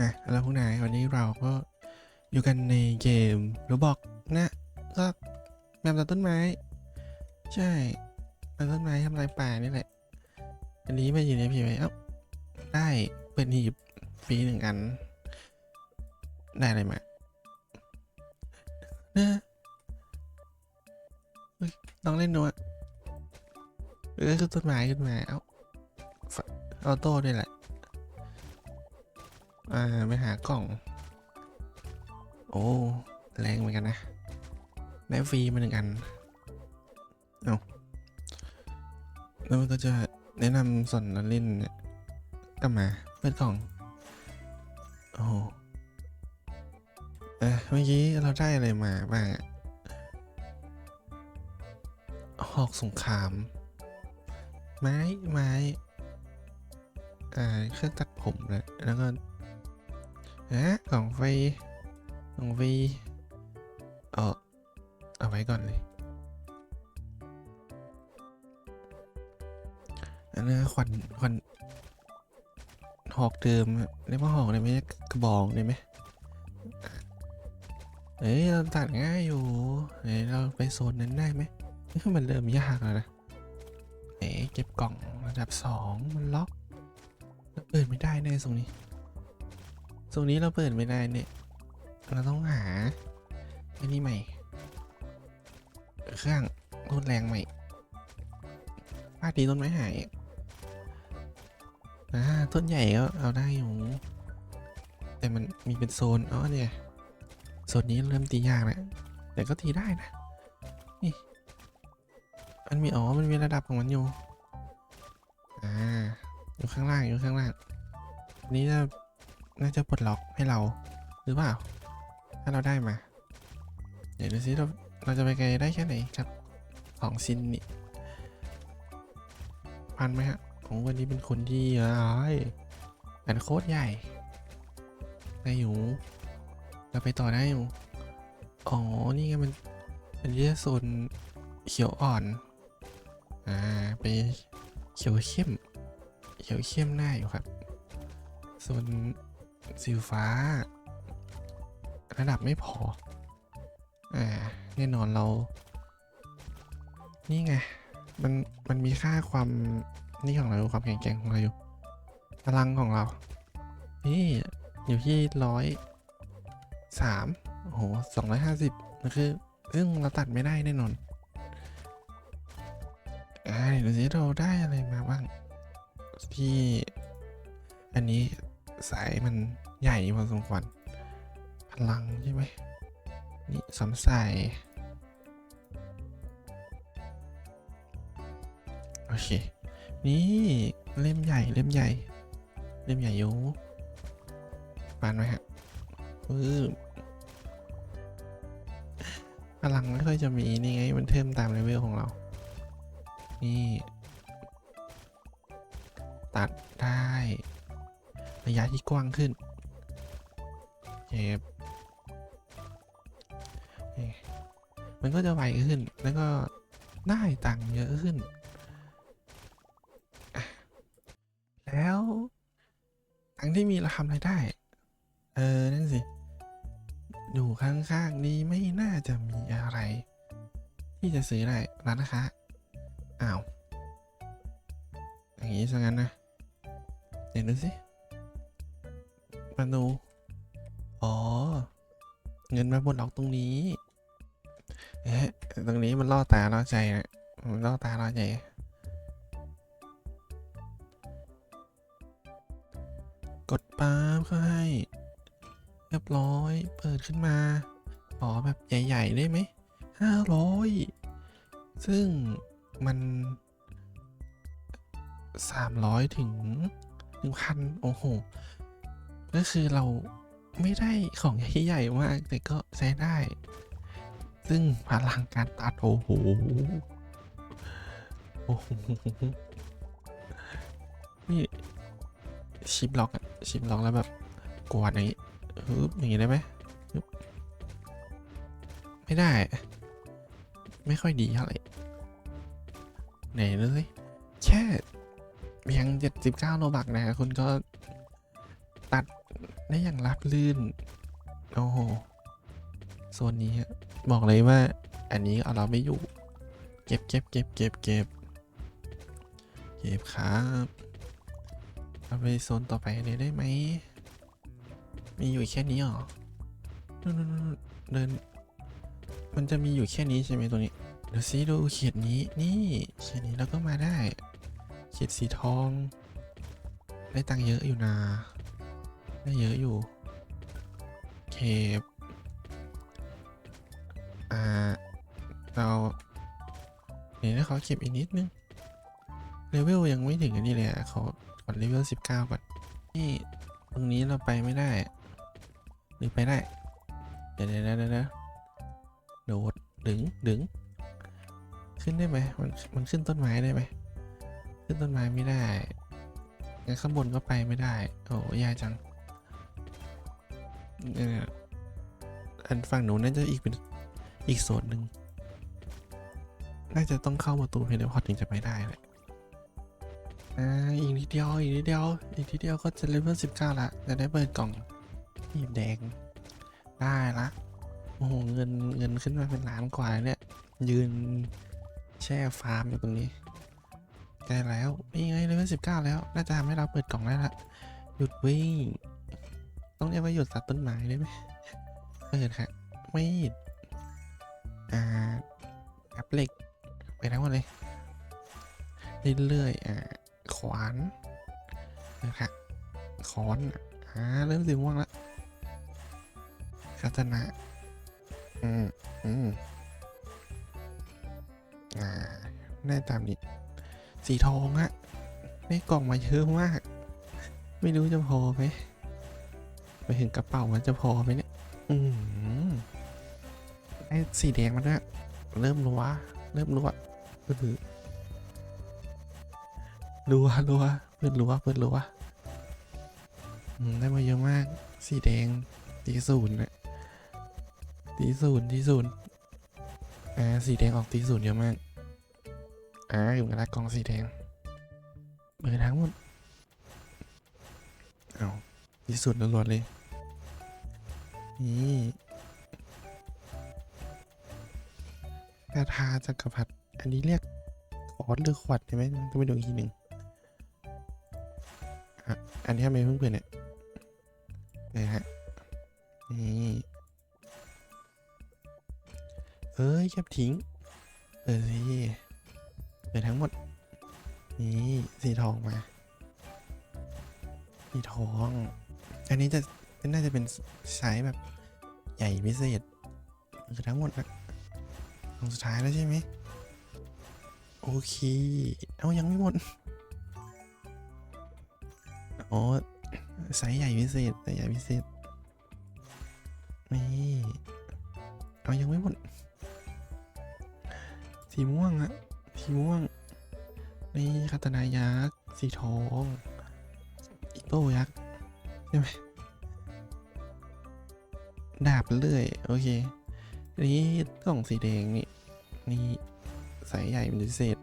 อะแล้วพวกนายวันนี้เราก็อยู่กันในเกมรูบอกนะก็แมวตัดต้นไม้ ใช่ตัดต้นไม้ทำลายป่านี่แหละ อันนี้มาอยู่ในพีไหมเอ้าได้เปิดหีบฟรีหนึ่งอัน ได้อะไรมาเนะเฮ้ยลองเล่นดูอะเออคือต้นไม้ขึ้นมา เอ้าออโต้ด้วยแหละ อ่าไปหากล่อง โอ้ แรงเหมือนกันนะ ได้ฟรีมาหนึ่งอัน เอาแล้วมันก็จะแนะนำสอนเล่นเนี่ยกลับมาเปิดกล่อง โอ้โหเอะเมื่อกี้เราได้อะไรมาบ้างหอกสงคราม ไม้ ไม้ อ่า เครื่องตัดผมแล้วแล้วก็ ฮะกล่องไฟกล่องไฟเออเอาไว้ก่อนเลยอันนี้ควันควันหอกเดิมเรียกว่าหอกได้ไหมกระบอกได้ไหมเอ้ยเราตัดง่ายอยู่เอ้ยเราไปโซนนั้นได้ไหมนี่คือมันเริ่มยากแล้วนะเอ๊ะเก็บกล่องระดับสองมันล็อกแล้วเปิดไม่ได้แน่ตรงนี้ ตรงนี้เราเปิดไม่ได้เนี่ย เราต้องหาอ้นี่ใหม่ เครื่องรุนแรงใหม่พาดีต้นไม้หายอ่าต้นใหญ่ก็เอาได้อยู่ แต่มันมีเป็นโซนอ๋อเนี่ยโซนนี้เริ่มตียากแล้วแต่ก็ตีได้นะนี่มันมีอ๋อมันมีระดับของมันอยู่อ่าอยู่ข้างล่างอยู่ข้างล่างนนี้จะ น่าจะปลดล็อกให้เราหรือเปล่า ถ้าเราได้มา เดี๋ยวดูซิเราเราจะไปไกลได้แค่ไหนครับของซินนี่พันไหมฮะของวันนี้เป็นคนที่เอ้ยอันโคตรใหญ่ได้อยู่เราไปต่อได้อยู่อ๋อ นี่ไงมันเป็นเรียกโซนเขียวอ่อน อ่าไปเขียวเข้ม เขียวเข้มได้อยู่ครับ ส่วน สีฟ้า ระดับไม่พอ อ่า แน่นอนเรา นี่ไง มัน มันมีค่าความนี่ของเราความแข็งแกร่งของเราอยู่พลังของเรา นี่อยู่ที่ร้อยสามโอ้โหสองร้อยห้าสิบนั่นคือซึ่งเราตัดไม่ได้แน่นอนอ่าเดี๋ยวเราได้อะไรมาบ้าง ที่ อันนี้ สายมันใหญ่พอสมควรพลังใช่ไหมนี่สำใส่โอเค นี่เล่มใหญ่เล่มใหญ่ เล่มใหญ่อยูปานไหมฮะปื้มพลังไม่ค่อยจะมีนี่ไงมันเพิ่มตามเลเวลของเรา นี่ ระยะที่กว้างขึ้นเจ็บมันก็จะไวขึ้น แล้วก็ได้ตังค์เยอะขึ้น แล้วตังค์ที่มีเราทำอะไรได้ เออ นั่นสิ อยู่ข้างๆนี้ไม่น่าจะมีอะไร ที่จะซื้อได้ร้านนะคะอ้าว อย่างนี้ซะงั้นนะ เดี๋ยวดูสิ มาดูอ๋อ เงินมาบนล็อกตรงนี้เอ๊ะตรงนี้มันล่อตาล่อใจนะมันล่อตาล่อใจกดปั๊บก็ให้ เรียบร้อย เปิดขึ้นมาอ๋อแบบใหญ่ ๆ ได้ไหมห้าร้อยซึ่งมันสามร้อยถึงหนึ่งพันโอ้โห ก็คือเราไม่ได้ของใหญ่มากแต่ก็ใช้ได้ ซึ่งพลังการตัดโอ้โหโอ้โหนี่ชิปล็อกอะชิปล็อกแล้วแบบกวาดอย่างนี้ฮึบอย่างนี้ได้ไหมไม่ได้ ไม่ค่อยดีเท่าไหร่ไหนดูสิแค่เพียง 79 โลบักนะ คุณก็ ได้อย่างรับลื่น โอ้โหโซนนี้บอกเลยว่า อันนี้เอาเราไม่อยู่ เก็บเก็บเก็บเก็บเก็บเก็บครับเอาไปโซนต่อไปเลยได้ไหม มีอยู่แค่นี้หรอนู่นเดิน มันจะมีอยู่แค่นี้ใช่ไหมตัวนี้เดี๋ยวซิดูเขียดนี้นี่เขียดนี้เราก็มาได้ เขียดสีทอง ได้ตังเยอะอยู่นะ ได้เยอะอยู่ เคปอ่า เราเดี๋ยวนะเขาเก็บอีกนิดนึง เลเวลยังไม่ถึงอันนี้เลยอะเขาก่อนเลเวลสิบเก้าก่อน นี่ตรงนี้เราไปไม่ได้ หรือไปได้ เดี๋ยวเดี๋ยวเดี๋ยวโดดดึงดึง ขึ้นได้ไหมมันมันขึ้นต้นไม้ได้ไหม ขึ้นต้นไม้ไม่ได้งั้นข้างบนก็ไปไม่ได้ โอ้ยากจัง อันฝั่งหนูน่าจะอีกเป็นอีกโซนหนึ่งน่าจะต้องเข้าประตูเพลย์พอถึงจะไปได้แหละอ่าอีกนิดเดียวอีกนิดเดียวอีกนิดเดียวก็จะเลเวลสิบเก้าละจะได้เปิดกล่องหีบแดงได้ละโอ้โหเงินเงินขึ้นมาเป็นล้านกว่าแล้วเนี่ย ยืนแช่ฟาร์มอยู่ตรงนี้ใกล้แล้วนี่ไงเลเวลสิบเก้าแล้ว น่าจะทำให้เราเปิดกล่องได้ละหยุดวิ่ง ต้องเรียกว่าหยุดตัดต้นไม้ได้ไหมเปิดค่ะไม่หยุดอ่าแอปเหล็ก ไปทั้งหมดเลยเรื่อยๆอ่าขวานนะครับขอนอ่าเริ่มสีม่วงแล้วคาตนะอืมอืมอ่าได้ตามนี้สีทองอะได้กล่องมาเยอะมาก ไม่รู้จะพอไหม ไปถึงกระเป๋ามันจะพอไหมเนี่ย อืมได้สีแดงมาด้วยเริ่มรัวเริ่มรัวเออรัวรัวเปิดรัวเปิดรัวอืมได้มาเยอะมาก สีแดงสีศูนย์เนี่ยสีศูนย์สีศูนย์อ่าสีแดงออกสีศูนย์เยอะมากอ่าอยู่กับกล่องสีแดงเปิดทั้งหมดเอาสีศูนย์ล้วนๆเลย นี่คาถาจักรพรรดิอันนี้เรียกขอดหรือขวัดใช่ไหมต้องไปดูอีกทีหนึ่งอะอันนี้ทำไมเพิ่งเปิดเนี่ยนะฮะนี่เอ้ยแคบทิ้ง เออสิเปิดทั้งหมด นี่สีทองมาสีทอง อันนี้จะ น่าจะเป็นไซส์แบบใหญ่พิเศษคือทั้งหมดนะตรงสุดท้ายแล้วใช่ไหมโอเค เอายังไม่หมด อ๋อไซส์ใหญ่พิเศษแต่ใหญ่พิเศษ นี่ เอายังไม่หมด สีม่วงอะสีม่วง นี่คาตนายักษ์ สีทองอิโต้ยักษ์ ใช่ไหม ดาบเรื่อย โอเคอันนี้กล่องสีแดงนี่ นี่สายใหญ่เป็นพิเศษ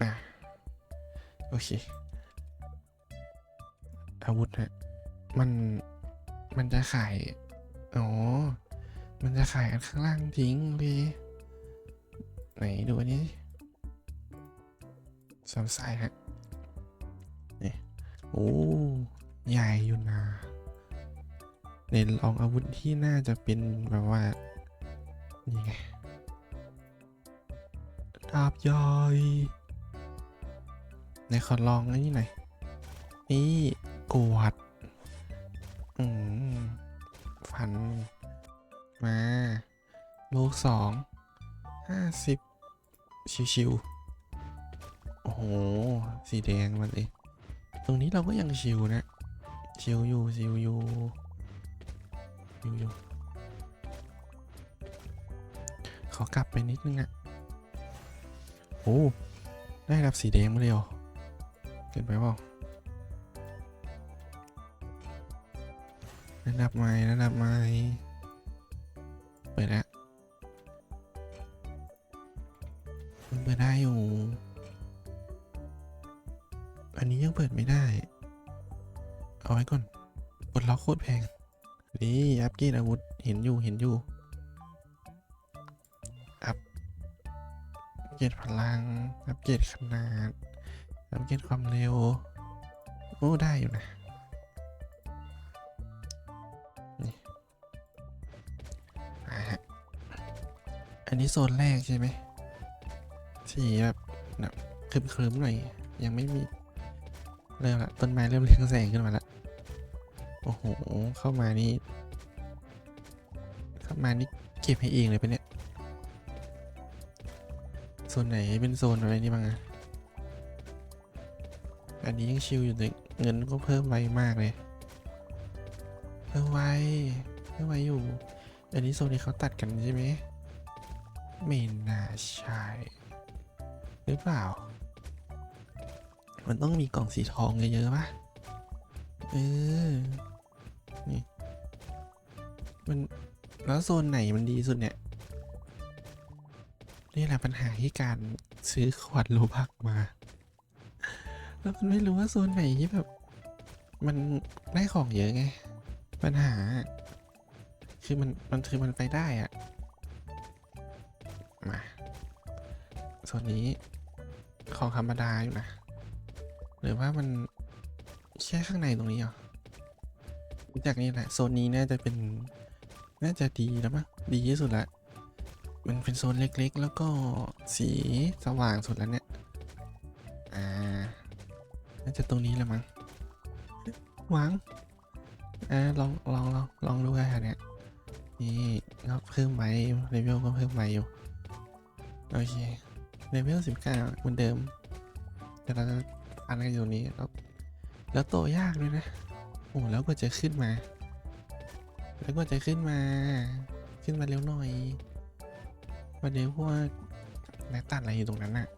อะโอเค อาวุธฮะ มัน มันจะขาย อ๋อ มันจะขายกันข้างล่างทิ้งเลยไหนดูอันนี้สามสายฮะ โอ้ใหญ่อยู่นะในลองอาวุธที่น่าจะเป็นแบบว่า นี่ไงดาบใหญ่ในขอลองอันนี้หน่อยนี่กวดอืมฟัน มาลูกสองห้าสิบชิวๆโอ้โห สีแดงมันเลย รงนี้เราก็ยังชิวนะชิวอยู่ชิวอยู่ชิวอยู่ขอกลับไปนิดนึงอะโอ้ได้รับสีแดงมาเลยเหรอเกินไปเปล่าระดับใหม่ระดับใหม่เปิดแล้ว โคตรแพง นี่อัพเกรดอาวุธ เห็นอยู่ เห็นอยู่ อัพเกรดพลัง อัพเกรดขนาด อัพเกรดความเร็ว โอ้ ได้อยู่นะนี่อันนี้โซนแรกใช่ไหมสีแบบแบบครึมๆหน่อย ยังไม่มี เริ่มละต้นไม้เริ่มเรืองแสงขึ้นมาละ อ้โห เข้ามานี่ เข้ามานี่เก็บให้เองเลยปะเนี่ย โซนไหนเป็นโซนอะไรนี่บ้างอะอันนี้ยังชิลอยู่เลยเงินก็เพิ่มไวมากเลย เพิ่มไวเพิ่มไวอยู่ อันนี้โซนที่เขาตัดกันใช่ไหมไม่น่าใช่ หรือเปล่า มันต้องมีกล่องสีทองเยอะๆป่ะ เออ นี่มันแล้วโซนไหนมันดีสุดเนี่ย นี่แหละปัญหาที่การซื้อขวดโลบักมา แล้วมันไม่รู้ว่าโซนไหนที่แบบ มันได้ของเยอะไง ปัญหา คือมันมันคือมันไปได้อะมาโซนนี้ของธรรมดาอยู่นะ หรือว่ามันแค่ข้างในตรงนี้เหรอ จากนี้แหละโซนนี้น่าจะเป็นน่าจะดีแล้วมั้งดีที่สุดละมันเป็นโซนเล็กๆ แล้วก็สีสว่างสุดแล้วเนี่ย อ่า น่าจะตรงนี้แหละมั้งหวังอ่าลองลองลองลองดูกันค่ะเนี่ยนี่ก็เพิ่มไว้เลเวลก็เพิ่มไว้อยู่ โอเคเลเวลสิบเก้าเหมือนเดิม แต่เราจะอันกันอยู่นี้แล้วแล้วโตยากด้วยนะ โอ้แล้วก็จะขึ้นมา แล้วก็จะขึ้นมา ขึ้นมาเร็วหน่อยมาเดี๋ยวพวกแม่ตัดอะไรอยู่ตรงนั้นน่ะ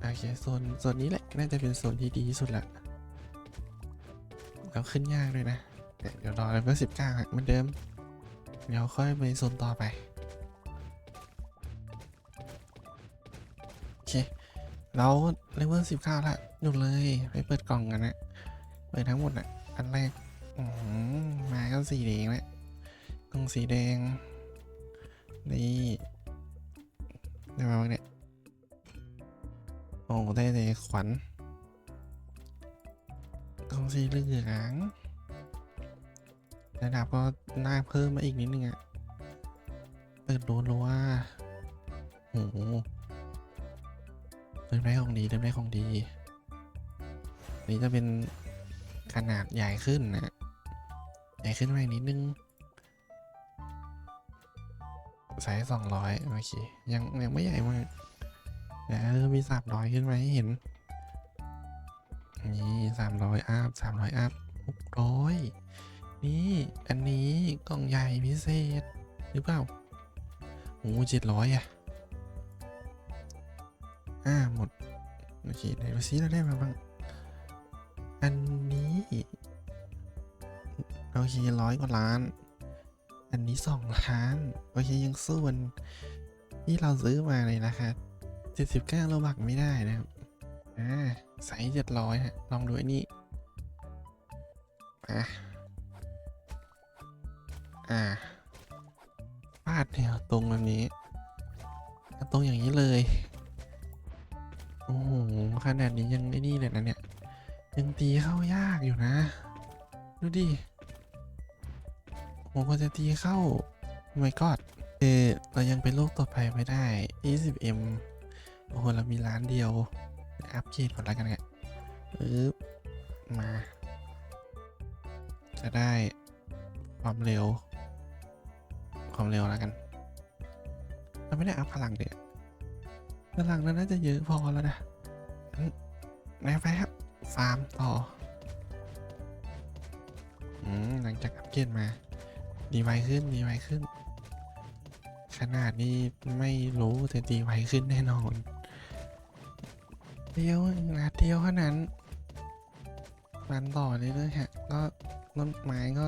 โอเคโซนโซนนี้แหละน่าจะเป็นโซนที่ดีที่สุดละแล้วขึ้นยากด้วยนะเดี๋ยวรอเลเวลสิบเก้าเหมือนเดิม เดี๋ยวค่อยไปโซนต่อไปโอเคเราเลเวลสิบเก้าละหยุดเลยไปเปิดกล่องกันนะ ปิดทั้งหมดอะ อันแรกอืมมาก็สีแดงแล้วกล่องสีแดง นี่ได้มาบ้างเนี่ย โอ้ ได้เลยขวัญกล่องสีเหลืองระดับก็น่าเพิ่มมาอีกนิดนึงอะเปิดโดนรัวโอ้โหเริ่มได้ของดีเริ่มได้ของดี นี่จะเป็น ขนาดใหญ่ขึ้นนะใหญ่ขึ้นมาอีกนิดนึงไซส์สองร้อยโอเคยังยังไม่ใหญ่มากเดี๋ยวมีสามร้อยขึ้นมาให้เห็น นี่สามร้อยอัพสามร้อยอัพหกร้อยนี่อันนี้กล่องใหญ่พิเศษหรือเปล่าโอ้เจ็ดร้อยอะอ่าหมด โอเคไหนดูซิเราได้มาบ้าง อันนี้โอเคร้อยกว่าล้าน อันนี้สองล้าน โอเคยังสู้วันที่เราซื้อมาเลยนะคะเจ็ดสิบเก้าโลบักไม่ได้นะครับอ่าใส่เจ็ดร้อยฮะ ลองดูไอ้นี่อะอ่าปาดแนวตรงแบบนี้ ตรงอย่างนี้เลย โอ้โหขนาดนี้ยังไอ้นี่เลยนะเนี่ย ยังตีเข้ายากอยู่นะ ดูดิโอ้ก็จะตีเข้าไม่กอดเออเรายังเป็นโลกต่อไปไม่ได้ 20m โอ้โห เรามีล้านเดียว อัพเกรดก่อนแล้วกันเนี่ยปึ๊บมา จะได้ความเร็ว ความเร็วแล้วกัน เราไม่ได้อัพพลังเด็ดพลังนั้นน่าจะเยอะพอแล้วนะนายไปครับ ฟาร์มต่ออืมหลังจากอัปเกรดมา ดีไวขึ้นดีไวขึ้น ขนาดนี้ไม่รู้แต่ดีไวขึ้นแน่นอน เดียวนาเดียวเท่านั้นมันต่อเรื่อยๆฮะ ก็ต้นไม้ก็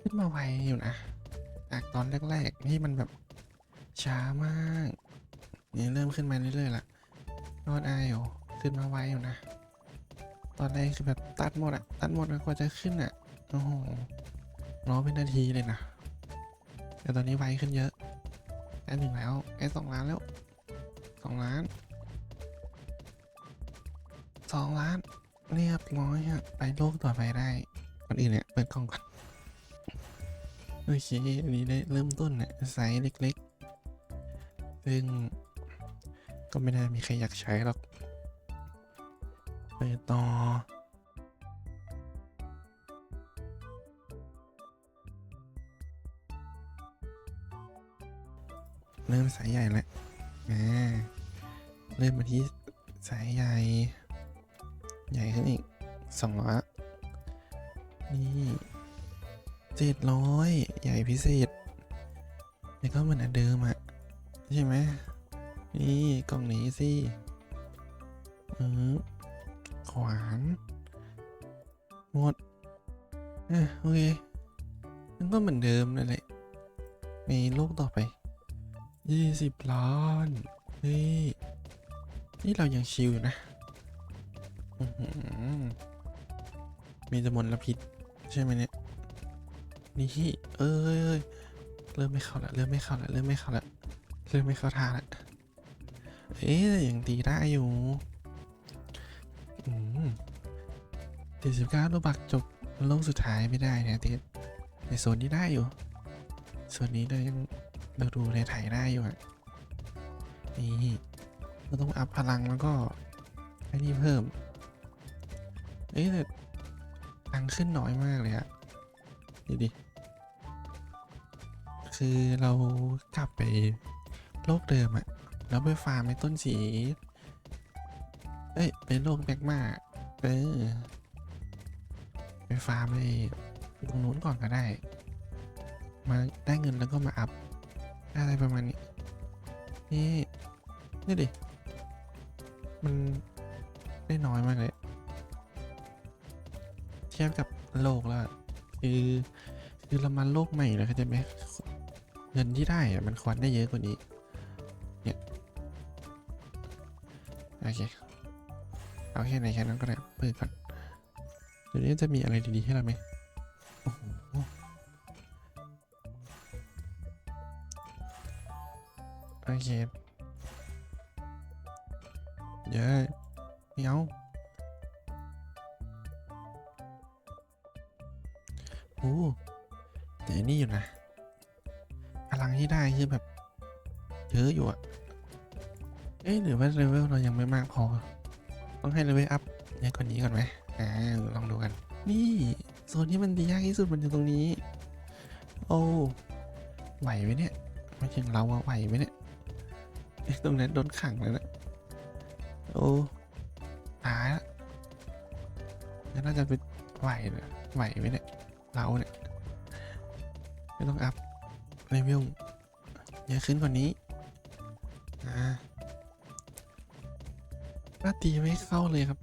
ขึ้นมาไวอยู่นะ จากตอนแรกๆที่มันแบบช้ามาก นี่เริ่มขึ้นมาเรื่อยๆละรอดอายอยู่ขึ้นมาไวอยู่นะ ตอนแรกคือแบบตัดหมดอะตัดหมดกว่าจะขึ้นอะโอ้โหรอเป็นนาทีเลยนะแต่ตอนนี้ไวขึ้นเยอะแค่หนึ่งแล้วแค่สองล้านแล้วสองล้านสองล้านเรียบร้อยอะไปโลกต่อไปได้ก่อนอื่นเนี่ยเปิดกล้องก่อนโอเคอันนี้ได้เริ่มต้นเนี่ยไซส์เล็กๆ ซึ่งก็ไม่น่ามีใครอยากใช้หรอก ไปต่อ เริ่มสายใหญ่แล้วเริ่มมาที่สายใหญ่ ใหญ่ขึ้นอีกสองร้อยนี่เจ็ดร้อยใหญ่พิเศษแล้วก็เหมือนเดิมอะใช่ไหมนี่กล่องนี้สิเออ ขวาน หมดอะโอเค มันก็เหมือนเดิมนั่นแหละในโลกต่อไปยี่สิบล้านเฮ้ยนี่เรายังชิลอยู่นะอื้อหือมีจมลพิษใช่ไหมเนี่ย นี่เอ้ยเอ้ยเริ่มไม่เข้าละเริ่มไม่เข้าละเริ่มไม่เข้าละเริ่มไม่เข้าท่าละเอ๊ะยังตีได้อยู่ 79โลบักจบโลกสุดท้ายไม่ได้นะเทสในส่วนนี้ได้อยู่ส่วนนี้เรายังเราดูในถ่ายได้อยู่อะนี่เราต้องอัพพลังแล้วก็ไอ้นี่เพิ่ม เอ้ยแต่ตังขึ้นน้อยมากเลยอะดูดิ คือเรากลับไปโลกเดิมอะแล้วไปฟาร์มไอ้ต้นสี เอ้ย เป็นโลกแบกมาเออ ฟาร์มไอ้ตรงนู้นก่อนก็ได้ มาได้เงินแล้วก็มาอัพอะไรประมาณนี้ นี่นี่ดิ มันได้น้อยมากเลย เทียบกับโลกแล้วอะคือคือเรามาโลกใหม่เลยเข้าใจไหมเงินที่ได้อะมันควรได้เยอะกว่านี้ เนี่ย โอเค เอาแค่ไหนแค่นั้นก็ได้เปิดก่อน เดี๋ยวนี้จะมีอะไรดีๆให้เราไหมโอ้โหโอเคเยอะไม่เอาโอ้แต่นี่อยู่นะพลังที่ได้คือแบบเยอะอยู่อะเอ๊ะหรือว่าเลเวลเรายังไม่มากพอ ต้องให้เลเวลอัพเยอะกว่านี้ก่อนไหม อ่าลองดูกัน นี่โซนที่มันดียากที่สุดมันอยู่ตรงนี้ โอ้ไหวไหมเนี่ยไม่ถึงเราอะไหวไหมเนี่ยตรงนั้นโดนขังแล้วนะโอ้ตายละงั้นน่าจะเป็นไหวนะไหวไหมเนี่ยเราเนี่ยไม่ต้องอัพเลเวลเยอะขึ้นกว่านี้อ่าหน้าตีไม่เข้าเลยครับ